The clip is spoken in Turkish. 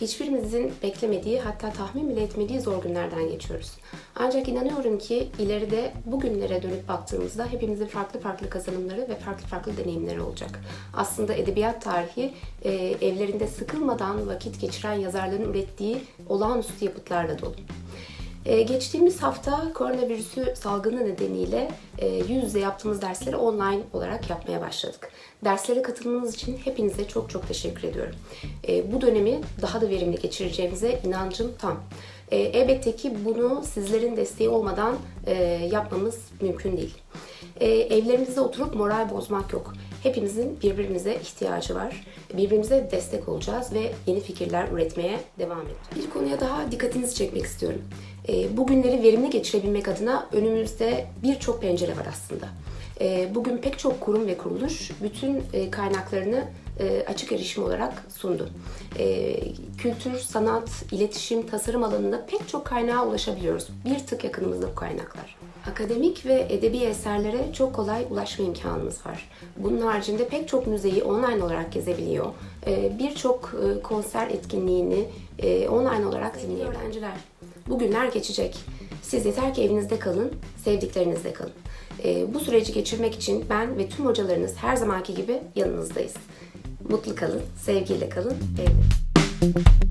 Hiçbirimizin beklemediği hatta tahmin bile etmediği zor günlerden geçiyoruz. Ancak inanıyorum ki ileride bu günlere dönüp baktığımızda hepimizin farklı farklı kazanımları ve farklı farklı deneyimleri olacak. Aslında edebiyat tarihi e, evlerinde sıkılmadan vakit geçiren yazarların ürettiği olağanüstü yapıtlarla dolu. Ee, geçtiğimiz hafta koronavirüsü salgını nedeniyle e, yüz yüze yaptığımız dersleri online olarak yapmaya başladık. Derslere katılmanız için hepinize çok çok teşekkür ediyorum. E, bu dönemi daha da verimli geçireceğimize inancım tam. E, elbette ki bunu sizlerin desteği olmadan yapmamız mümkün değil. E, evlerimizde oturup moral bozmak yok. Hepimizin birbirimize ihtiyacı var. Birbirimize destek olacağız ve yeni fikirler üretmeye devam edeceğiz. Bir konuya daha dikkatinizi çekmek istiyorum. E, bu günleri verimli geçirebilmek adına önümüzde birçok pencere var aslında. E, bugün pek çok kurum ve kuruluş bütün kaynaklarını açık erişim olarak sundu. Kültür, sanat, iletişim, tasarım alanında pek çok kaynağa ulaşabiliyoruz. Bir tık yakınımızda bu kaynaklar. Akademik ve edebi eserlere çok kolay ulaşma imkanımız var. Bunun haricinde pek çok müzeyi online olarak gezebiliyor. E, Birçok e, konser etkinliğini e, online olarak dinleyebiliyor. Öğrenciler, bu günler geçecek. Siz yeter ki evinizde kalın, sevdiklerinizle kalın. E, bu süreci geçirmek için ben ve tüm hocalarınız her zamanki gibi yanınızdayız. Mutlu kalın, sevgiyle kalın, evde.